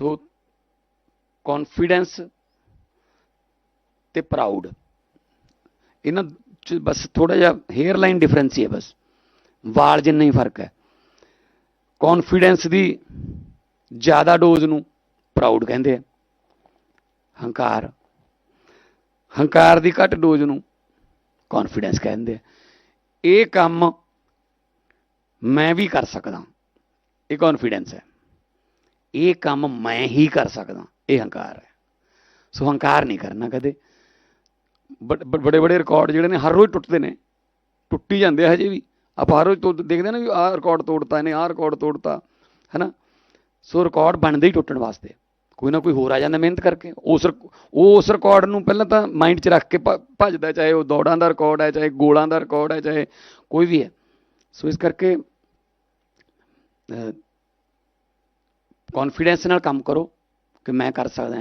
ਸੋ confidence ਤੇ proud ਇਹਨਾਂ ਚ ਬਸ ਥੋੜਾ ਜਿਹਾ ਹੇਅਰ ਲਾਈਨ ਡਿਫਰੈਂਸ ਹੀ ਹੈ ਬਸ। ਵਾਲ ਜਿੰਨਾ ਹੀ ਫ਼ਰਕ ਹੈ। ਕੌਨਫੀਡੈਂਸ ਦੀ ਜ਼ਿਆਦਾ ਡੋਜ਼ ਨੂੰ ਪ੍ਰਾਊਡ ਕਹਿੰਦੇ ਆ। ਹੰਕਾਰ। ਹੰਕਾਰ ਦੀ ਘੱਟ ਡੋਜ਼ ਨੂੰ ਕੌਨਫੀਡੈਂਸ ਕਹਿੰਦੇ ਆ। ਇਹ ਕੰਮ ਮੈਂ ਵੀ ਕਰ ਸਕਦਾ। ਇਹ ਕੌਨਫੀਡੈਂਸ ਹੈ। ਇਹ ਕੰਮ ਮੈਂ ਹੀ ਕਰ ਸਕਦਾ, ਇਹ ਹੰਕਾਰ ਹੈ। ਸੋ ਹੰਕਾਰ ਨਹੀਂ ਕਰਨਾ ਕਦੇ। ਬੜੇ ਬੜੇ ਰਿਕਾਰਡ ਜਿਹੜੇ ਨੇ ਹਰ ਰੋਜ਼ ਟੁੱਟਦੇ ਨੇ। ਟੁੱਟੀ ਜਾਂਦੇ ਆ ਹਜੇ ਵੀ। ਆਪਾਂ ਹਰ ਰੋਜ਼ ਤੋਂ ਦੇਖਦੇ ਆ ਨਾ ਵੀ ਆਹ ਰਿਕਾਰਡ ਤੋੜਤਾ ਇਹਨੇ, ਆਹ ਰਿਕਾਰਡ ਤੋੜਤਾ, ਹੈਨਾ? ਸੋ ਰਿਕਾਰਡ ਬਣਦੇ ਹੀ ਟੁੱਟਣ ਵਾਸਤੇ। ਕੋਈ ਨਾ ਕੋਈ ਹੋਰ ਆ ਜਾਂਦਾ ਮਿਹਨਤ ਕਰਕੇ। ਉਸ ਰਿਕ- ਉਸ ਰਿਕਾਰਡ ਨੂੰ ਪਹਿਲਾਂ ਤਾਂ ਮਾਈਂਡ 'ਚ ਰੱਖ ਕੇ ਭ- ਭੱਜਦਾ ਚਾਹੇ ਉਹ ਦੌੜਾਂ ਦਾ ਰਿਕਾਰਡ ਹੈ, ਚਾਹੇ ਗੋਲਾਂ ਦਾ ਰਿਕਾਰਡ ਹੈ, ਚਾਹੇ ਕੋਈ ਵੀ ਹੈ। ਸੋ ਇਸ ਕਰਕੇ ਕੌਨਫੀਡੈਂਸ ਨਾਲ ਕੰਮ ਕਰੋ ਕਿ ਮੈਂ ਕਰ ਸਕਦਾ